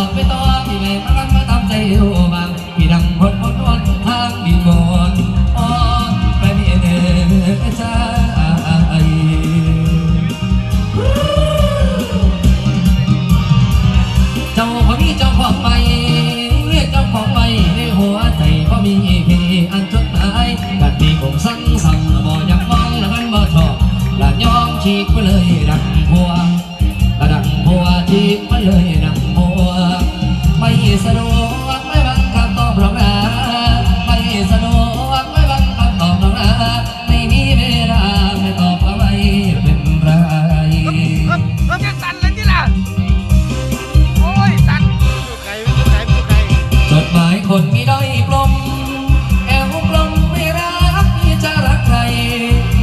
อกไต่อที่เมฆมันมาทำใจโอบางพี่ดังหดหดวนทางดีกว่อ๋อไปมีเดชะเจ้าพอมีเจ้าของไปเรียกเจ้าของไปในหัวใจพอมีเพอันจดหมกัดดีคงสั่งสั่งบ่ยังมองแล้วมันบ่ชอบละยอมฉีกไปเลยดังหัว ไม่สะดวกไม่บังคับตอบหรอกนะไม่สะดวกไม่บังคับตอบหรอกนะไม่มีเวลาไม่ตอบก็ไม่เป็นไรเฮ้ยเฮ้ยสั่นเลยนี่ล่ะโอ้ยสั่นดูไก่ดูไก่ดูไก่จดหมายคนมีด้อยกลมแอวกลมไม่รักที่จะรักใคร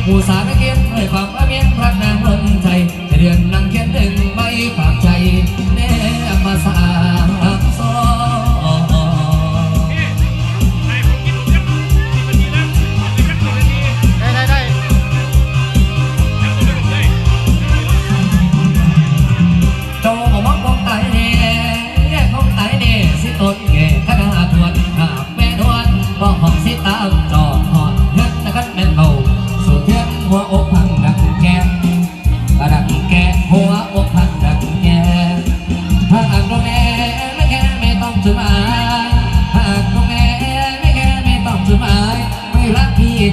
ผู้สารเขียนให้ความอเมียนรักนาง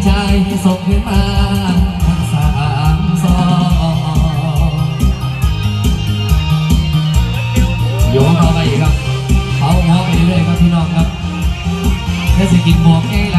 ใจส่ขึ้นมาทั้งสามสองโยนต่อไปอีกครับ เอาง้อไปเรื่อยครับพี่น้องครับเทศกินบอกเอง